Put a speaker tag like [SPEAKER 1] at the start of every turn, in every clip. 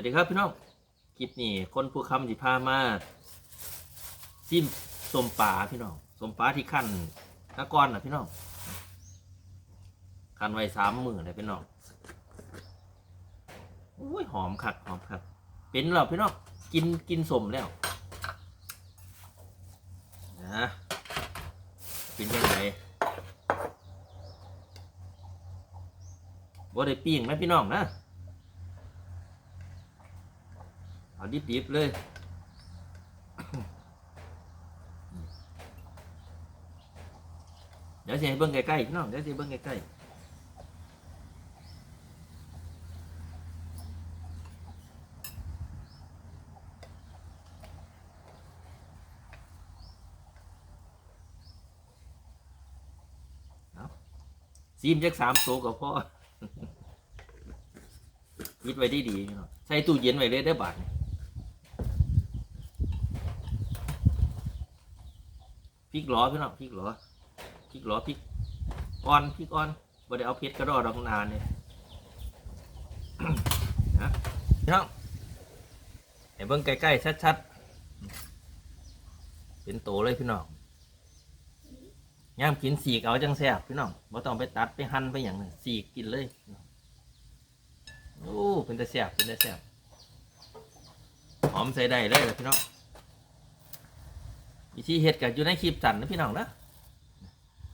[SPEAKER 1] วัสดีครับพี่น้องคลิปนี้คนผู้คำสิพามาซิมสมปลาพี่น้องสมปลาที่ขั้นตะกอนนะพี่น้องขั้นไว้สามหมือเลยพี่น้องอุ้ยหอมคักหอมคักเป็นแล้วพี่น้องกินกินสมแล้วนะเป็นยังไงบ่ได้ปิ้งนะพี่น้องนะ เอาดิบๆเลยเดี๋ยวจะให้เบิ้งใกล้ๆพี่น้องเดี๋ยวจะเบิ้งใกล้ๆซีมจักสามโตกับพ่อยิดไว้ดีๆพี่น้องใส่ตู้เย็นไว้เลยได้บาท พริกหลอพี่น้องพริกหลอพริกหลอพริกอ่อนพริกอ่อนบ่ได้เอาเพชรกระดอดอกนานเนี่ยนะพี่น้องให้เบิ่งใกล้ๆชัดๆเป็นโตเลยพี่น้องย่ามกินสีกเอาจังแซ่บพี่น้องบ่ต้องไปตัดไปหั่นไปอย่างนั้สีกกินเลยโอ้เป็นตาแซ่บเป็นตาแซ่บหอมใส่ได้เลยพี่น้อง วิธีเฮ็ดกันอยู่ในคลิปสั่นนะพี่น้องนะ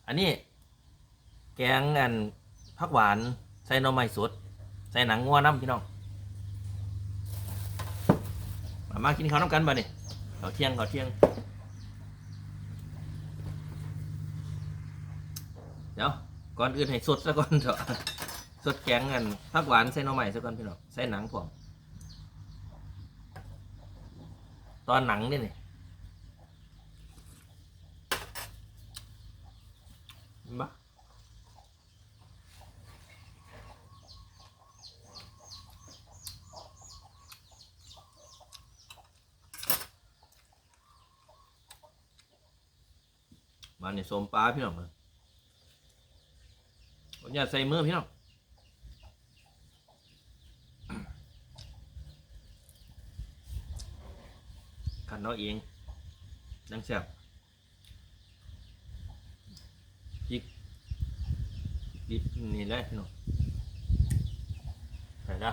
[SPEAKER 1] อันนี้ แกงอันผักหวานใส่หน่อไม้สด ใส่หนังงัวน้ำพี่น้อง มามากินข้าวน้ำกันบ่นี่ข้าวเที่ยงข้าวเที่ยง เดี๋ยวก่อนอื่นให้สดซะก่อนเถอะสดแกงกันผักหวานใส่หน่อไม้ซะก่อนพี่น้องใส่หนังพร้อมตอนหนังนี่นี่เห็น ปะมาในสมปลาพี่น้องมาอยาใส่มือพี่น้องขันเอาเองดังแซ่บ พริกดิบนี่แหละพี่น้องใส่ละ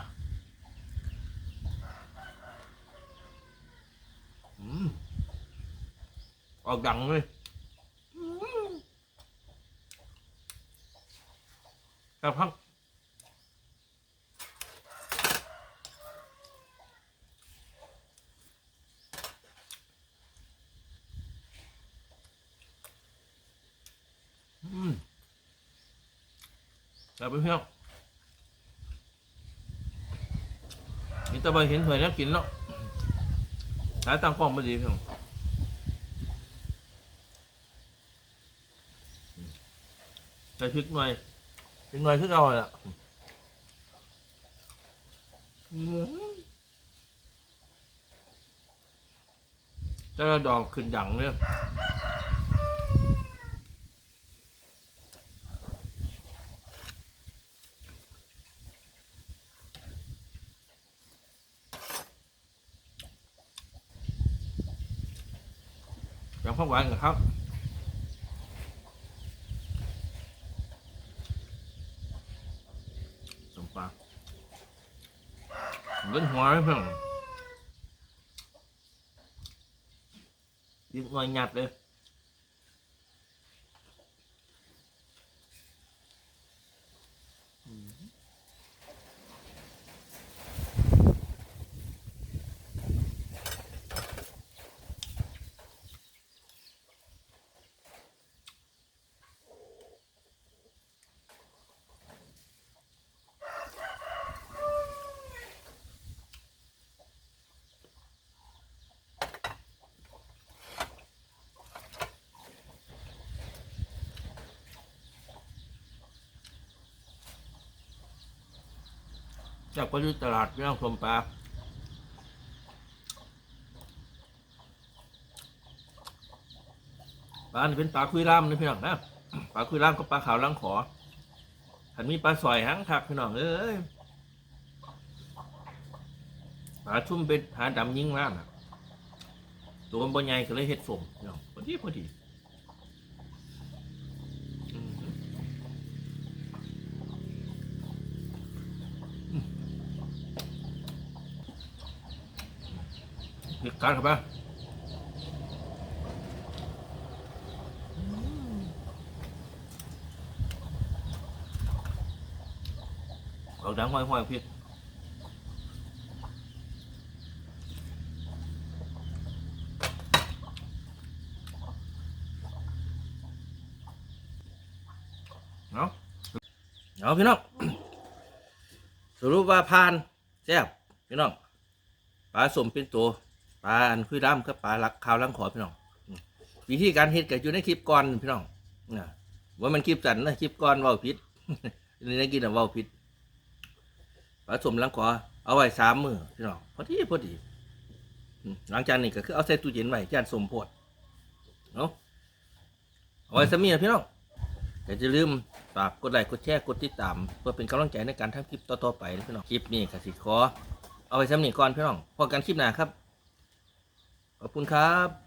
[SPEAKER 1] อืมออกดังเลยอืมกระพัง อืม แต่เพื่อนนี่ตะไปเห็นเผยแล้วกินแล้วสายตางกล้องไม่ดีเพื่อนใส่พริกหน่อยพริกหน่อยคือเอาเลยอะอืมจะดอกขึ้นดังเนี่ย ยังพักหวานกันครับสมปลาเล่นหัวเลยเพื่อนยิงหน่อยหยัดเลย จากไปดูตลาดพี่น้องสมปลาปลาเป็นปลาคุยล่ามนะพี่น้องนะปลาคุยล่ามกับปลาขาวล้างขอหันมีปลาสอยหางคักพี่น้องเอ้ยปลาชุ่มเป็นหาดำยิ่งมานะตัวมันบนใหญ่ก็เลยเห็ดสมเนาะพอดีพอดีอืมอืม พริกกัดเข้าไปเอาดังห้อยๆพี่เนาะเอาพี่น้องสรุปว่าผ่านแซ่บพี่น้องปลาสมเป็นตัว ปลาอันคุยดำกับปลาลักขาวลังขอพี่น้องวิธีการเฮ็ดก็อยู่ในคลิปก่อนพี่น้องนะว่ามันคลิปสั้นนะคลิปก่อนว้าผิดนี่ได้กินอะว้าผิดปลาสมลังขอเอาไว้สามมือพี่น้องพอดีพอดีหลังจากนี้ก็คือเอาใส่ตู้เย็นไว้จานสมโพดเนาะเอาไว้สมีนะพี่น้องอย่าจะลืมฝากกดไลค์กดแชร์กดติดตาม เพื่อเป็นกำลังใจในการทำคลิปต่อๆไปนะพี่น้องคลิปนี้กสิขอเอาไว้สำนีก่อนพี่น้องพอกันคลิปหน้าครับ ขอบคุณครับ